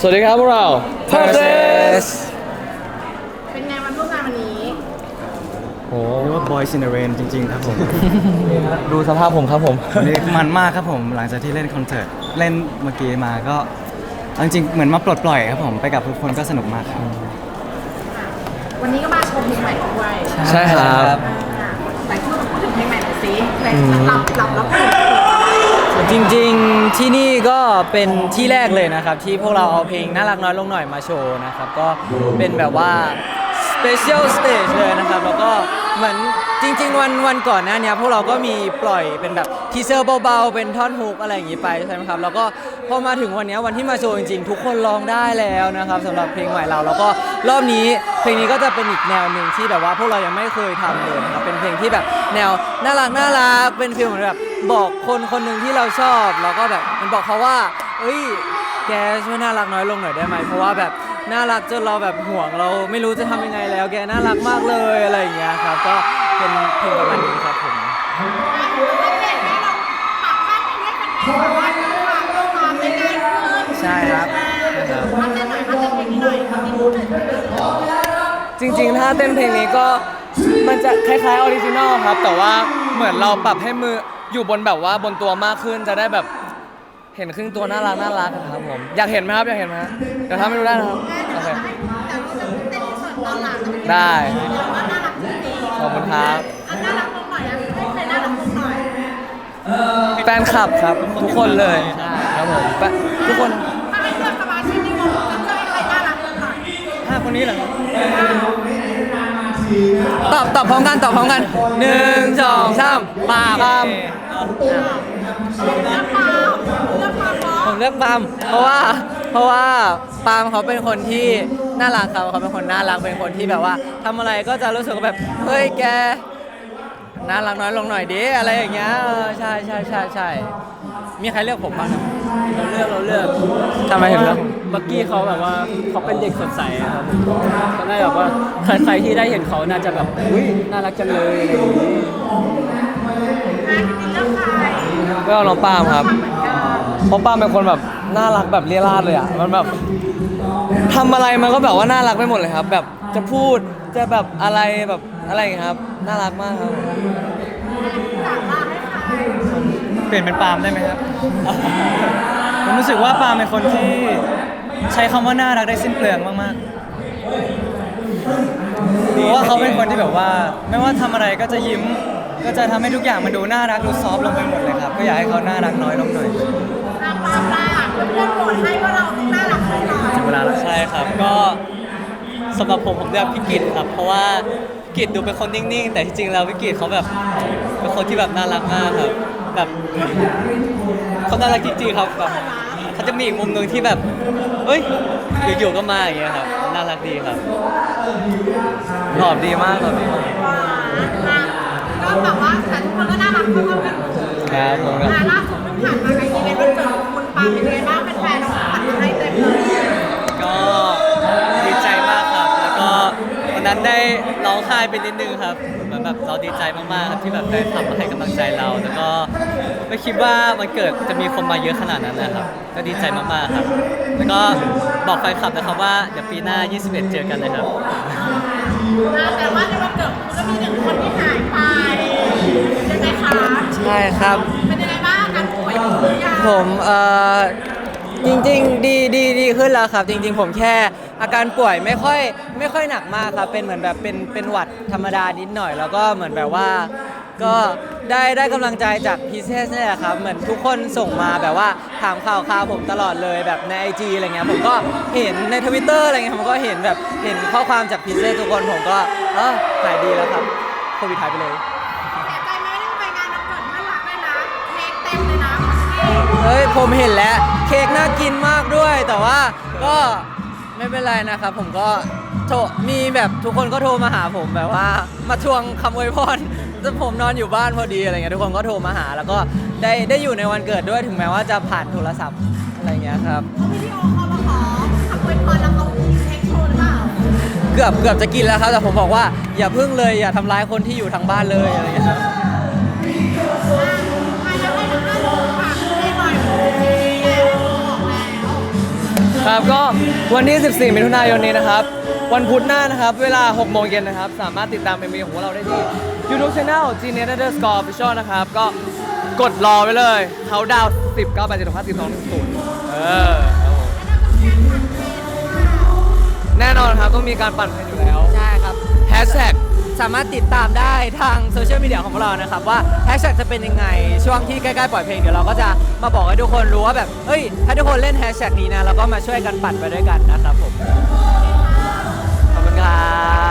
สวัสดีครับพวกเรา p e r s e s เป็นไงวันร่วมงานวันนี้โอ้เรียกว่า Boys in the Rain จริง ๆ ครับผม ดูสภาพผมครับผม วันนี้มันมากครับผม หลังจากที่เล่นคอนเสิร์ต เล่นเมื่อกี้มาก็เอาจริงๆเหมือนมาปลดปล่อยครับผมไปกับทุกคนก็สนุกมากครับวันนี้ก็มาชมเพลงใหม่ด้วยใช่ครับ อ่าแต่พูดพูดถึงเพลงใหม่หน่อยสิเพลงหลับหลับแล้วตื่นจริงๆ ที่นี่ก็เป็นที่แรกเลยนะครับ ที่พวกเราเอาเพลงน่ารักน้อยลงหน่อยมาโชว์นะครับ ก็เป็นแบบว่า Special Stage เลยนะครับ แล้วก็เหมือนจริง ๆ วันวันก่อนหน้าเนี้ยพวกเราก็มีปล่อยเป็นแบบทีเซอร์เบาๆ เป็นท่อนฮุกอะไรอย่างงี้ไปใช่ไหมครับ แล้วก็พอมาถึงวันเนี้ยวันที่มาโชว์จริงๆ ทุกคนร้องได้แล้วนะครับสำหรับเพลงใหม่เรา แล้วก็รอบนี้เพลงนี้ก็จะเป็นอีกแนวหนึ่งที่แบบว่าพวกเรายังไม่เคยทำเลยนะครับเป็นเพลงที่แบบแนวน่ารักน่ารักเป็นฟีลเหมือนแบบ บอกคนคนหนึ่งที่เราชอบแล้วก็แบบมันบอกเขาว่า เอ้ย แกช่วยน่ารักน้อยลงหน่อยได้ไหมเพราะว่าแบบน่ารักจนเราแบบห่วงเราไม่รู้จะทำยังไงแล้ว แกน่ารักมากเลยอะไรอย่างเงี้ยครับ ก็เป็นเพลงประมาณนี้ครับผมใช่ครับจริงๆ ถ้าเต้นเพลงนี้ก็มันจะคล้ายๆออริจินอลครับ แต่ว่าเหมือนเราปรับให้มือ อยู่บนแบบว่าบนตัวมากขึ้นจะได้แบบเห็นครึ่งตัวน่ารักน่ารักครับผมอยากเห็นไหมครับอยากเห็นไหมฮะเดี๋ยวทำให้ดูได้นะครับโอเคแต่ว่าจะเต้นในส่วนตอนหลังจะเป็นได้แต่ว่าน่ารักจริงขอบคุณครับๆอันน่ารักลงหน่อยอะให้ใครน่ารักลงหน่อยแฟนคลับครับทุกคนเลยครับผมแฟนทุกคนถ้าให้เลือกสมาชิกในวงจะเลือกให้ใครน่ารักลงหน่อยห้าคนนี้เหรอ ตอบตอบพร้อมกันตอบพร้อมกันหนึ่งสองสามปาปาล์มเลือกปาล์มเลือกปาล์มเพราะผมเลือกปาล์มเพราะว่าเพราะว่าปาล์มเขาเป็นคนที่น่ารักครับเขาเป็นคนน่ารักเป็นคนที่แบบว่าทำอะไรก็จะรู้สึกว่าแบบเฮ้ยแกน่ารักน้อยลงหน่อยดิอะไรอย่างเงี้ยเออใช่ใช่ใช่ใช่มีใครเลือกผมบ้างครับเราเลือกเราเลือกทำไมถึงเลือก บักกี้เขาแบบว่าเขาเป็นเด็กสดใสอะครับก็ได้แบบว่าใครใครที่ได้เห็นเขาน่าจะแบบอุ้ยน่ารักจังเลยอะไรอย่างนี้อะทีนี้เลือกใครก็เอาน้องปาล์มครับเหมือนกันเพราะปาล์มเป็นคนแบบน่ารักแบบเรียราดเลยอะ มันแบบทำอะไรมันก็แบบว่าน่ารักไปหมดเลยครับ แบบจะพูดจะแบบอะไรแบบอะไรอย่างเงี้ยครับ น่ารักมากครับจากลาให้ใครเปลี่ยนเป็นปาล์มได้ไหมครับ ผมรู้สึกว่าปาล์มเป็นคนที่ใช้คำว่าน่ารักได้สิ้นเปลืองมากๆเพราะว่าเขาเป็นคนที่แบบว่า ไม่ว่าทำอะไรก็จะยิ้ม ก็จะทำให้ทุกอย่างมันดูน่ารักดูซอฟต์ลงไปหมดเลยครับ ก็อยากให้เขาน่ารักน้อยลงหน่อยอะปาล์มล่ะเพื่อนๆโหวตให้ว่าเราต้องน่ารักขึ้นหน่อยถึงเวลาแล้วใช่ครับก็สำหรับผมผมเลือกพี่กิตครับ เพราะว่ากิตดูเป็นคนนิ่งๆ แต่ที่จริงแล้วพี่กิตเขาแบบเป็นคนที่แบบน่ารักมากครับแบบ เขาน่ารักจริงๆครับแบบเขาจะมีอีกมุมหนึ่งที่แบบเฮ้ยอยู่ๆก็มาอย่างเงี้ยครับน่ารักดีครับตอบดีมากตอบดีมากอะก็แบบว่าแต่ทุกคนก็น่ารักเท่าๆกันหมดครับผมครับอะล่าสุดเพิ่งผ่านมากับอีเวนต์วันเกิดของคุณปาล์มเป็นยังไงบ้างแฟนๆเอาของขวัญมาให้เต็มเลยก็ดีใจมากครับ แล้วก็วันนั้นได้ร้องไห้ไปนิดนึงครับเหมือน แบบเราดีใจมากๆครับที่แบบได้ทำมาให้กำลังใจเรา แล้วก็ไม่คิดว่ามันเกิดจะมีคนมาเยอะขนาดนั้นนะครับ ก็ดีใจมากๆครับ แล้วก็บอกแฟนคลับนะครับว่าเดี๋ยวปีหน้า 21 เจอกันนะครับอะแต่ว่าในวันเกิดคุณก็มีหนึ่งคนที่หายไปยังไงคะ ใช่ครับ เป็นยังไงบ้างอาการป่วยดีหรือยังผมเอ่อ จริงๆ ดีดีดีขึ้นแล้วครับ จริง ๆ ผมแค่อาการป่วยไม่ค่อยไม่ค่อยหนักมากครับ เป็นเหมือนแบบเป็นเป็นหวัดธรรมดานิดหน่อย แล้วก็เหมือนแบบว่า ก็ได้ได้กำลังใจจากพีเซสนี่แหละครับ เหมือนทุกคนส่งมาแบบว่าถามข่าวข่าวผมตลอดเลยแบบในไอจีอะไรเงี้ยผมก็เห็นในทวิตเตอร์อะไรเงี้ยผมก็เห็นแบบเห็นข้อความจากพีเซสทุกคนผมก็เออหายดีแล้วครับโควิดหายไปเลย เฮ้ยผมเห็นแล้วเค้กน่ากินมากด้วย แต่ว่าก็ไม่เป็นไรนะครับ ผมก็โทรมีแบบทุกคนก็โทรมาหาผมแบบว่า มาทวงคำอวยพรแต่ผมนอนอยู่บ้านพอดีอะไรเงี้ยทุกคนก็โทรมาหา แล้วก็ได้ได้อยู่ในวันเกิดด้วยถึงแม้ว่าจะผ่านโทรศัพท์อะไรเงี้ยครับ เขาวิดีโอเขามาขอขับอวยพรแล้วเขากินเค้กโชว์หรือเปล่าเกือบเกือบจะกินแล้วครับ แต่ผมบอกว่าอย่าพึ่งเลยอย่าทำร้ายคนที่อยู่ทางบ้านเลยอะไรเงี้ยครับ ล้วครับก็วันที่ 14 มิถุนายนนี้นะครับ วันพุธหน้านะครับ เวลา 6 โมงเย็นนะครับ สามารถติดตามเอ็มวีของพวกเราได้ที่ YouTube Channel g n e t Underscore Official นะครับ ก็กดรอไว้เลยเขาดาวน์10 9 8 7 6 5 4 2 1 0เออครับผมแน่นอนครับต้องมีการปั่นเพลงอยู่แล้ว ใช่ครับแฮชแท็ก สามารถติดตามได้ทางโซเชียลมีเดียของเรานะครับ ว่าแฮชแท็กจะเป็นยังไง ช่วงที่ใกล้ๆปล่อยเพลงเดี๋ยวเราก็จะมาบอกให้ทุกคนรู้ว่าแบบเฮ้ยถ้าทุกคนเล่นแฮชแท็กนี้นะเราก็มาช่วยกันปั่นไปด้วยกันนะครับผมขอบคุณครับ